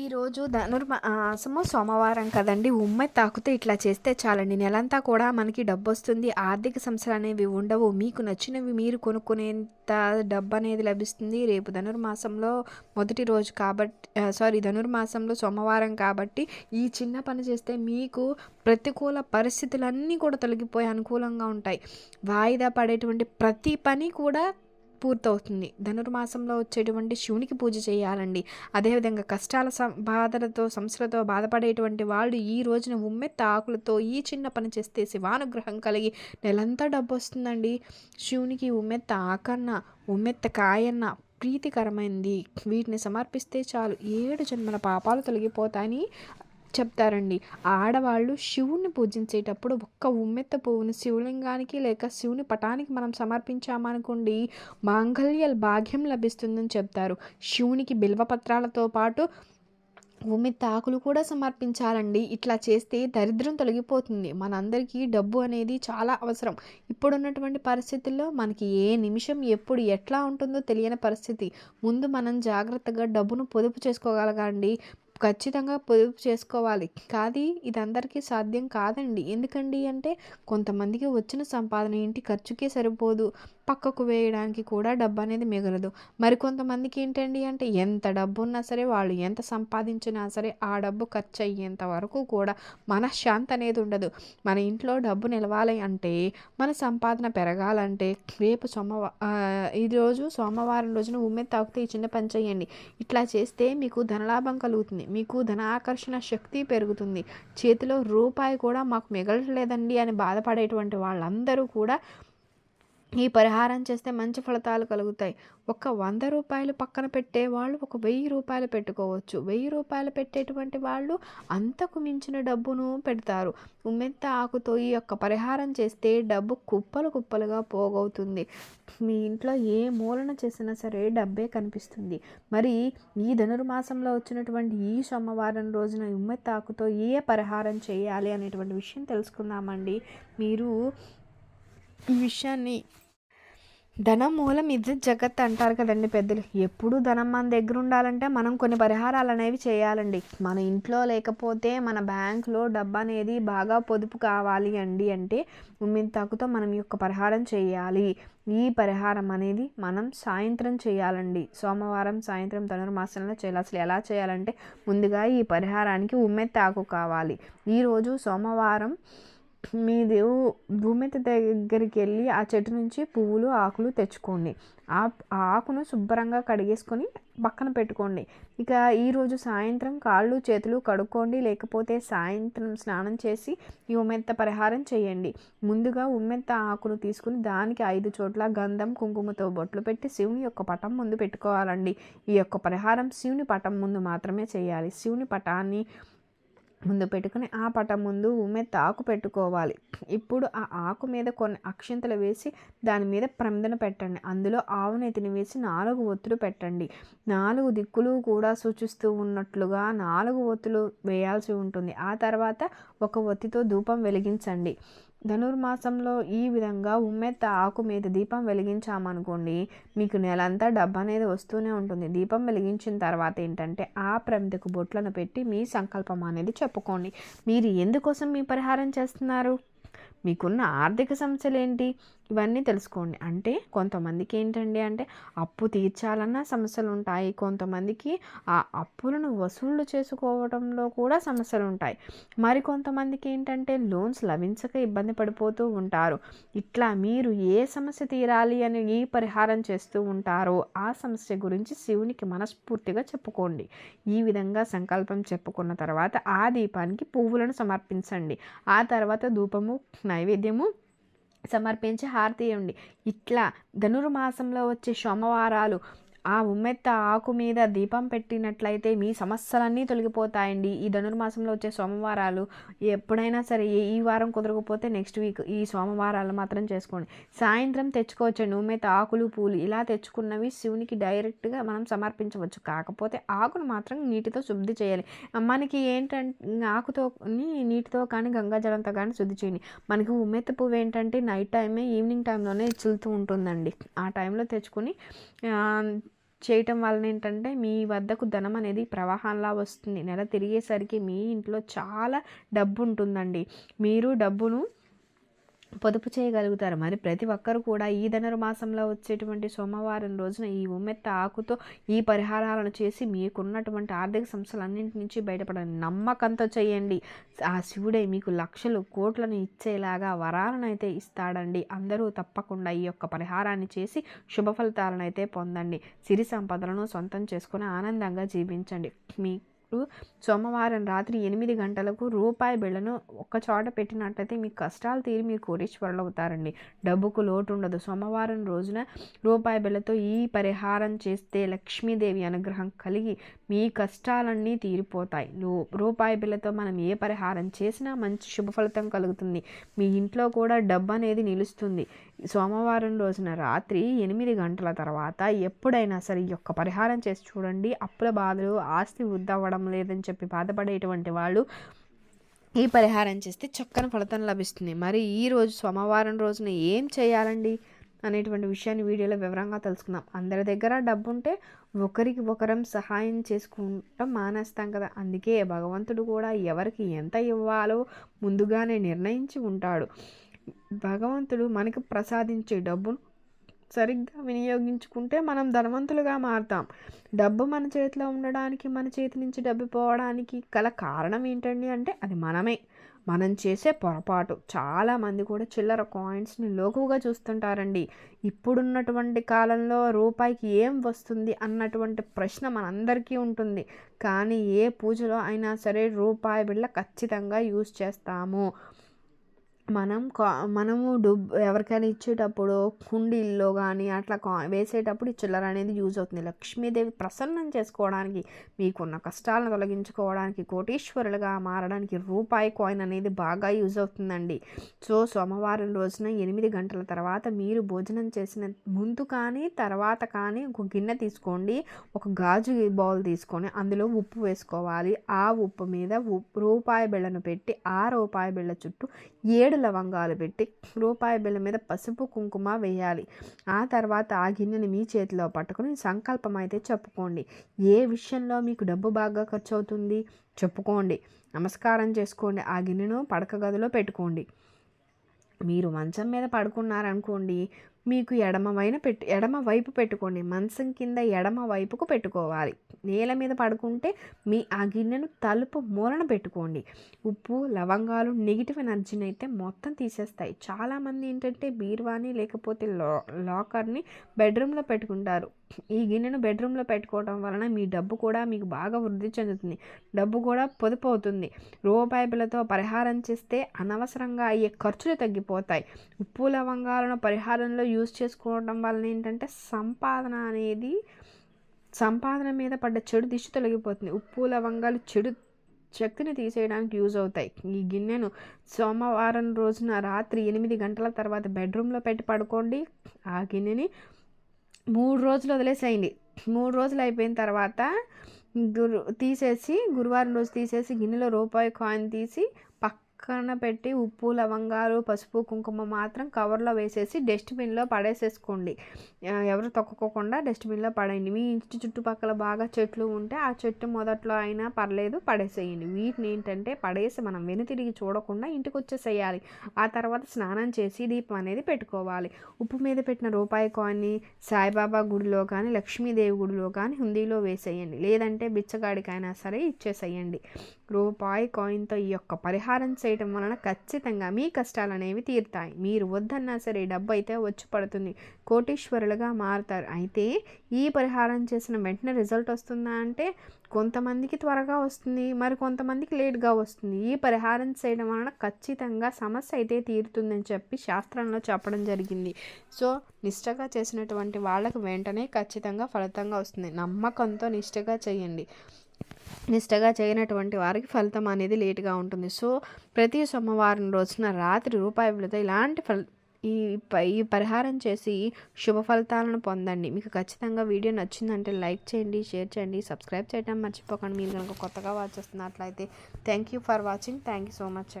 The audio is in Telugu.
ఈరోజు ధనుర్మాసము సోమవారం కదండి. ఉమ్మె తాకుతూ ఇట్లా చేస్తే చాలండి. నెలంతా కూడా మనకి డబ్బు వస్తుంది ఆర్థిక సమస్యలు అనేవి ఉండవు. మీకు నచ్చినవి మీరు కొనుక్కునేంత డబ్బు అనేది లభిస్తుంది. రేపు ధనుర్మాసంలో మొదటి రోజు కాబట్టి సారీ ధనుర్మాసంలో సోమవారం కాబట్టి ఈ చిన్న పని చేస్తే మీకు ప్రతికూల పరిస్థితులన్నీ కూడా తొలగిపోయి అనుకూలంగా ఉంటాయి. వాయిదా పడేటువంటి ప్రతి పని కూడా పూర్తవుతుంది. ధనుర్మాసంలో వచ్చేటువంటి శివునికి పూజ చేయాలండి. అదేవిధంగా కష్టాల బాధలతో సమస్యలతో బాధపడేటువంటి వాళ్ళు ఈ రోజున ఉమ్మెత్త ఆకులతో ఈ చిన్న పని చేస్తే శివానుగ్రహం కలిగి నెలంతా డబ్బు వస్తుందండి శివునికి ఉమ్మెత్త ఆకన్న ఉమ్మెత్త కాయన్న ప్రీతికరమైంది. వీటిని సమర్పిస్తే చాలు. ఏడు జన్మల పాపాలు తొలగిపోతాయని చెప్తారండి. ఆడవాళ్ళు శివుణ్ణి పూజించేటప్పుడు ఒక్క ఉమ్మెత్త పువ్వును శివలింగానికి లేక శివుని పటానికి మనం సమర్పించామనుకోండి మాంగళ్య భాగ్యం లభిస్తుందని చెప్తారు. శివునికి బిల్వపత్రాలతో పాటు ఉమ్మెత్త ఆకులు కూడా సమర్పించాలండి. ఇట్లా చేస్తే దరిద్రం తొలగిపోతుంది. మనందరికీ డబ్బు అనేది చాలా అవసరం. ఇప్పుడున్నటువంటి పరిస్థితుల్లో మనకి ఏ నిమిషం ఎప్పుడు ఎట్లా ఉంటుందో తెలియని పరిస్థితి. ముందు మనం జాగ్రత్తగా డబ్బును పొదుపు చేసుకోగలగండి ఖచ్చితంగా పొదుపు చేసుకోవాలి. కాదు ఇది అందరికీ సాధ్యం కాదండి. ఎందుకండి అంటే కొంతమందికి వచ్చిన సంపాదన ఇంటి ఖర్చుకే సరిపోదు. పక్కకు వేయడానికి కూడా డబ్బు అనేది మిగలదు. మరికొంతమందికి ఏంటండి అంటే ఎంత డబ్బు ఉన్నా సరే వాళ్ళు ఎంత సంపాదించినా సరే ఆ డబ్బు ఖర్చు అయ్యేంత వరకు కూడా మనశ్శాంతి అనేది ఉండదు. మన ఇంట్లో డబ్బు నిలవాలి అంటే మన సంపాదన పెరగాలంటే రేపు సోమవా ఈరోజు సోమవారం రోజున ఉమ్మె తాకుతే ఈ చిన్న పని చేయండి. ఇట్లా చేస్తే మీకు ధనలాభం కలుగుతుంది. మీకు ధన ఆకర్షణ శక్తి పెరుగుతుంది. చేతిలో రూపాయి కూడా మాకు మిగలట్లేదండి అని బాధపడేటువంటి వాళ్ళందరూ కూడా ఈ పరిహారం చేస్తే మంచి ఫలితాలు కలుగుతాయి. ఒక వంద రూపాయలు పక్కన పెట్టే వాళ్ళు ఒక వెయ్యి రూపాయలు పెట్టుకోవచ్చు. వెయ్యి రూపాయలు పెట్టేటువంటి వాళ్ళు అంతకు మించిన డబ్బును పెడతారు. ఉమ్మెత్త ఆకుతో ఈ యొక్క పరిహారం చేస్తే డబ్బు కుప్పలు కుప్పలుగా పోగవుతుంది. మీ ఇంట్లో ఏ మూలన చేసినా సరే డబ్బే కనిపిస్తుంది. మరి ఈ ధనుర్మాసంలో వచ్చినటువంటి ఈ సోమవారం రోజున ఉమ్మెత్త ఆకుతో ఏ పరిహారం చేయాలి అనేటువంటి విషయం తెలుసుకుందామండి. మీరు ఈ విషయాన్ని ధనం మూలం ఇది జగత్ అంటారు కదండి పెద్దలు. ఎప్పుడు ధనం మన దగ్గర ఉండాలంటే మనం కొన్ని పరిహారాలు అనేవి చేయాలండి. మన ఇంట్లో లేకపోతే మన బ్యాంక్లో డబ్బు అనేది బాగా పొదుపు కావాలి అండి అంటే ఉమ్మింతాకుతో మనం యొక్క పరిహారం చేయాలి. ఈ పరిహారం అనేది మనం సాయంత్రం చేయాలండి. సోమవారం సాయంత్రం ధనుర్మాసంలో చేయాలి. అసలు ఎలా చేయాలంటే ముందుగా ఈ పరిహారానికి ఉమ్మెత్తాకు కావాలి. ఈరోజు సోమవారం మీది భూమి దగ్గరికి వెళ్ళి ఆ చెట్టు నుంచి పువ్వులు ఆకులు తెచ్చుకోండి. ఆ ఆకును శుభ్రంగా కడిగేసుకొని పక్కన పెట్టుకోండి. ఇక ఈరోజు సాయంత్రం కాళ్ళు చేతులు కడుక్కోండి. లేకపోతే సాయంత్రం స్నానం చేసి ఈ ఉమ్మెత్త పరిహారం చేయండి. ముందుగా ఉమ్మెత్త ఆకును తీసుకుని దానికి ఐదు చోట్ల గంధం కుంకుమతో బొట్లు పెట్టి శివుని యొక్క పటం ముందు పెట్టుకోవాలండి. ఈ యొక్క పరిహారం శివుని పటం ముందు మాత్రమే చేయాలి. శివుని పటాన్ని ముందు పెట్టుకుని ఆ పటం ముందు ఉమెత్త ఆకు పెట్టుకోవాలి. ఇప్పుడు ఆ ఆకు మీద కొన్ని అక్షింతలు వేసి దాని మీద ప్రమిదన పెట్టండి. అందులో ఆవు నెతిని వేసి నాలుగు ఒత్తులు పెట్టండి. నాలుగు దిక్కులు కూడా సూచిస్తూ ఉన్నట్లుగా నాలుగు ఒత్తులు వేయాల్సి ఉంటుంది. ఆ తర్వాత ఒక ఒత్తితో ధూపం వెలిగించండి. ధనుర్మాసంలో ఈ విధంగా ఉమ్మెత్త ఆకు మీద దీపం వెలిగించామనుకోండి మీకు నెలంతా డబ్బు అనేది వస్తూనే ఉంటుంది. దీపం వెలిగించిన తర్వాత ఏంటంటే ఆ ప్రమిదకు బొట్లను పెట్టి మీ సంకల్పం అనేది చెప్పుకోండి. మీరు ఎందుకోసం మీ పరిహారం చేస్తున్నారు? మీకున్న ఆర్థిక సమస్యలు ఏంటి ఇవన్నీ తెలుసుకోండి. అంటే కొంతమందికి ఏంటండి అంటే అప్పు తీర్చాలన్న సమస్యలు ఉంటాయి కొంతమందికి ఆ అప్పులను వసూళ్ళు చేసుకోవడంలో కూడా సమస్యలు ఉంటాయి మరి కొంతమందికి ఏంటంటే లోన్స్ లభించక ఇబ్బంది పడిపోతూ ఉంటారు. ఇట్లా మీరు ఏ సమస్య తీరాలి అని ఈ పరిహారం చేస్తూ ఉంటారో ఆ సమస్య గురించి శివునికి మనస్ఫూర్తిగా చెప్పుకోండి. ఈ విధంగా సంకల్పం చెప్పుకున్న తర్వాత ఆ దీపానికి పువ్వులను సమర్పించండి. ఆ తర్వాత ధూపము నైవేద్యము సమర్పించి హారతి ఇవ్వండి. ఇట్లా ధనుర్మాసంలో వచ్చే సోమవారాలు ఆ ఉమ్మెత్త ఆకు మీద దీపం పెట్టినట్లయితే మీ సమస్యలన్నీ తొలగిపోతాయండి. ఈ ధనుర్మాసంలో వచ్చే సోమవారాలు ఎప్పుడైనా సరే ఈ వారం కుదరకపోతే నెక్స్ట్ వీక్ ఈ సోమవారాలు మాత్రం చేసుకోండి. సాయంత్రం తెచ్చుకోవచ్చండి ఉమ్మెత్త ఆకులు పూలు ఇలా తెచ్చుకున్నవి శివునికి డైరెక్ట్గా మనం సమర్పించవచ్చు. కాకపోతే ఆకును మాత్రం నీటితో శుద్ధి చేయాలి. మనకి ఏంటంటే ఆకుతో నీటితో కానీ గంగాజలంతో కానీ శుద్ధి చేయండి. మనకి ఉమ్మెత్త పువ్వు ఏంటంటే నైట్ టైమే ఈవినింగ్ టైంలోనే చిల్లుతూ ఉంటుందండి. ఆ టైంలో తెచ్చుకొని చేయటం వలన ఏంటంటే మీ వద్దకు ధనం అనేది ప్రవాహంలా వస్తుంది. నెల తిరిగేసరికి మీ ఇంట్లో చాలా డబ్బు ఉంటుందండి. మీరు డబ్బును పొదుపు చేయగలుగుతారు. మరి ప్రతి ఒక్కరు కూడా ఈ ధనుర్మాసంలో వచ్చేటువంటి సోమవారం రోజున ఈ ఉమ్మెత్త ఆకుతో ఈ పరిహారాలను చేసి మీకున్నటువంటి ఆర్థిక సమస్యలన్నింటి నుంచి బయటపడండి. నమ్మకంతో చేయండి. ఆ శివుడే మీకు లక్షలు కోట్లను ఇచ్చేలాగా వరాలను అయితే ఇస్తాడండి. అందరూ తప్పకుండా ఈ యొక్క పరిహారాన్ని చేసి శుభ ఫలితాలను అయితే పొందండి. సిరి సంపదలను సొంతం చేసుకుని ఆనందంగా జీవించండి. మీ సోమవారం రాత్రి ఎనిమిది గంటలకు రూపాయి బిళ్ళను ఒక చోట పెట్టినట్లయితే మీ కష్టాలు తీరి మీరు కోటీశ్వరులు అవుతారండి డబ్బుకు లోటు ఉండదు సోమవారం రోజున రూపాయి బిళ్ళతో ఈ పరిహారం చేస్తే లక్ష్మీదేవి అనుగ్రహం కలిగి మీ కష్టాలన్నీ తీరిపోతాయి. రూపాయి బిళ్ళతో మనం ఏ పరిహారం చేసినా మంచి శుభ ఫలితం కలుగుతుంది. మీ ఇంట్లో కూడా డబ్బు అనేది నిలుస్తుంది. సోమవారం రోజున రాత్రి ఎనిమిది గంటల తర్వాత ఎప్పుడైనా సరే ఈ యొక్క పరిహారం చేసి చూడండి. అప్పుల బాధలు ఆస్తి వృద్ధి అవ్వడం లేదని చెప్పి బాధపడేటువంటి వాళ్ళు ఈ పరిహారం చేస్తే చక్కని ఫలితం లభిస్తుంది. మరి ఈ రోజు సోమవారం రోజున ఏం చేయాలండి అనేటువంటి విషయాన్ని వీడియోలో వివరంగా తెలుసుకుందాం. అందరి దగ్గర డబ్బు ఉంటే ఒకరికి ఒకరం సహాయం చేసుకుంటాం మానేస్తాం కదా. అందుకే భగవంతుడు కూడా ఎవరికి ఎంత ఇవ్వాలో ముందుగానే నిర్ణయించి ఉంటాడు. భగవంతుడు మనకు ప్రసాదించే డబ్బును సరిగ్గా వినియోగించుకుంటే మనం ధనవంతులుగా మారుతాం. డబ్బు మన చేతిలో ఉండడానికి మన చేతి నుంచి డబ్బు పోవడానికి గల కారణం ఏంటండి అంటే అది మనమే. మనం చేసే పొరపాటు. చాలామంది కూడా చిల్లర కాయిన్స్ని లోకుగా చూస్తుంటారండి. ఇప్పుడున్నటువంటి కాలంలో రూపాయికి ఏం వస్తుంది అన్నటువంటి ప్రశ్న మనందరికీ ఉంటుంది. కానీ ఏ పూజలో అయినా సరే రూపాయి బిళ్ళ ఖచ్చితంగా యూజ్ చేస్తాము. మనం కా మనము డబ్బు ఎవరికైనా ఇచ్చేటప్పుడు హుండీల్లో కానీ అట్లా కా వేసేటప్పుడు ఈ చిల్లర అనేది యూజ్ అవుతుంది. లక్ష్మీదేవి ప్రసన్నం చేసుకోవడానికి మీకున్న కష్టాలను తొలగించుకోవడానికి కోటీశ్వరులుగా మారడానికి రూపాయి కాయిన్ అనేది బాగా యూజ్ అవుతుందండి. సో సోమవారం రోజున ఎనిమిది గంటల తర్వాత మీరు భోజనం చేసిన ముందు కానీ తర్వాత కానీ ఒక గిన్నె తీసుకోండి. ఒక గాజు బౌల్ తీసుకొని అందులో ఉప్పు వేసుకోవాలి. ఆ ఉప్పు మీద ఉప్పు రూపాయి బిళ్ళను పెట్టి ఆ రూపాయి బిళ్ళ చుట్టూ ఏడు లవంగాలు పెట్టి రూపాయి బిళ్ళ మీద పసుపు కుంకుమ వేయాలి. ఆ తర్వాత ఆ గిన్నెని మీ చేతిలో పట్టుకుని సంకల్పం అయితే చెప్పుకోండి. ఏ విషయంలో మీకు డబ్బు బాగా ఖర్చు అవుతుంది చెప్పుకోండి. నమస్కారం చేసుకోండి. ఆ గిన్నెను పడక గదిలో పెట్టుకోండి. మీరు మంచం మీద పడుకున్నారనుకోండి మీకు ఎడమ వైన పెట్టు ఎడమ వైపు పెట్టుకోండి. మంచం కింద ఎడమ వైపుకు పెట్టుకోవాలి. నేల మీద పడుకుంటే మీ ఆ గిన్నెను తలుపు మూలన పెట్టుకోండి. ఉప్పు లవంగాలు నెగిటివ్ ఎనర్జీని అయితే మొత్తం తీసేస్తాయి. చాలామంది ఏంటంటే బీర్వాని లేకపోతే లో లాకర్ని బెడ్రూమ్లో పెట్టుకుంటారు. ఈ గిన్నెను బెడ్రూమ్లో పెట్టుకోవడం వలన మీ డబ్బు కూడా మీకు బాగా వృద్ధి చెందుతుంది. డబ్బు కూడా పొదుపు అవుతుంది. రూపాయి పరిహారం చేస్తే అనవసరంగా అయ్యే ఖర్చులు తగ్గిపోతాయి. ఉప్పు లవంగాలను పరిహారంలో యూజ్ చేసుకోవడం వలన ఏంటంటే సంపాదన అనేది సంపాదన మీద పడ్డ చెడు దిశ తొలగిపోతుంది. ఉప్పు లవంగాలు చెడు శక్తిని తీసేయడానికి యూజ్ అవుతాయి. ఈ గిన్నెను సోమవారం రోజున రాత్రి ఎనిమిది గంటల తర్వాత బెడ్రూమ్లో పెట్టి పడుకోండి. ఆ గిన్నెని మూడు రోజులు వదిలేసేయండి. మూడు రోజులు అయిపోయిన తర్వాత గురు తీసేసి గురువారం రోజు తీసేసి గిన్నెలో రూపాయి కాయిన్ తీసి పక్కన పెట్టి ఉప్పు లవంగాలు పసుపు కుంకుమ మాత్రం కవర్లో వేసేసి డస్ట్బిన్లో పడేసేసుకోండి. ఎవరు తొక్కకోకుండా డస్ట్బిన్లో పడేయండి. మీ ఇంటి చుట్టుపక్కల బాగా చెట్లు ఉంటే ఆ చెట్టు మొదట్లో అయినా పర్లేదు పడేసేయండి. వీటిని ఏంటంటే పడేసి మనం వెనుతిరిగి చూడకుండా ఇంటికి వచ్చేసేయాలి. ఆ తర్వాత స్నానం చేసి దీపం అనేది పెట్టుకోవాలి. ఉప్పు మీద పెట్టిన రూపాయి కాయిన్ని సాయిబాబా గుడిలో కానీ లక్ష్మీదేవి గుడిలో కానీ హుందీలో వేసేయండి. లేదంటే బిచ్చగాడికైనా సరే ఇచ్చేసేయండి. రూపాయి కాయిన్తో ఈ యొక్క పరిహారం చేయ చేయటం వలన ఖచ్చితంగా మీ కష్టాలు అనేవి తీరుతాయి. మీరు వద్దన్నా సరే డబ్బు అయితే వచ్చి పడుతుంది. కోటీశ్వరులుగా మారుతారు. అయితే ఈ పరిహారం చేసిన వెంటనే రిజల్ట్ వస్తుందా అంటే కొంతమందికి త్వరగా వస్తుంది మరి కొంతమందికి లేట్గా వస్తుంది. ఈ పరిహారం చేయడం వలన ఖచ్చితంగా సమస్య అయితే తీరుతుందని చెప్పి శాస్త్రంలో చెప్పడం జరిగింది. సో నిష్టగా చేసినటువంటి వాళ్ళకు వెంటనే ఖచ్చితంగా ఫలితంగా వస్తుంది. నమ్మకంతో నిష్టగా చేయండి. నిష్టగా చేయనటువంటి వారికి ఫలితం అనేది లేటుగా ఉంటుంది. సో ప్రతి సోమవారం రోజున రాత్రి రూపాయి విలువతో ఇలాంటి ఫల ఈ ఈ పరిహారం చేసి శుభ ఫలితాలను పొందండి. మీకు ఖచ్చితంగా వీడియో నచ్చిందంటే లైక్ చేయండి షేర్ చేయండి సబ్స్క్రైబ్ చేయడం మర్చిపోకండి. మీరు కనుక కొత్తగా వాచ్ చేస్తున్నట్లయితే thank you for watching. Thank you so much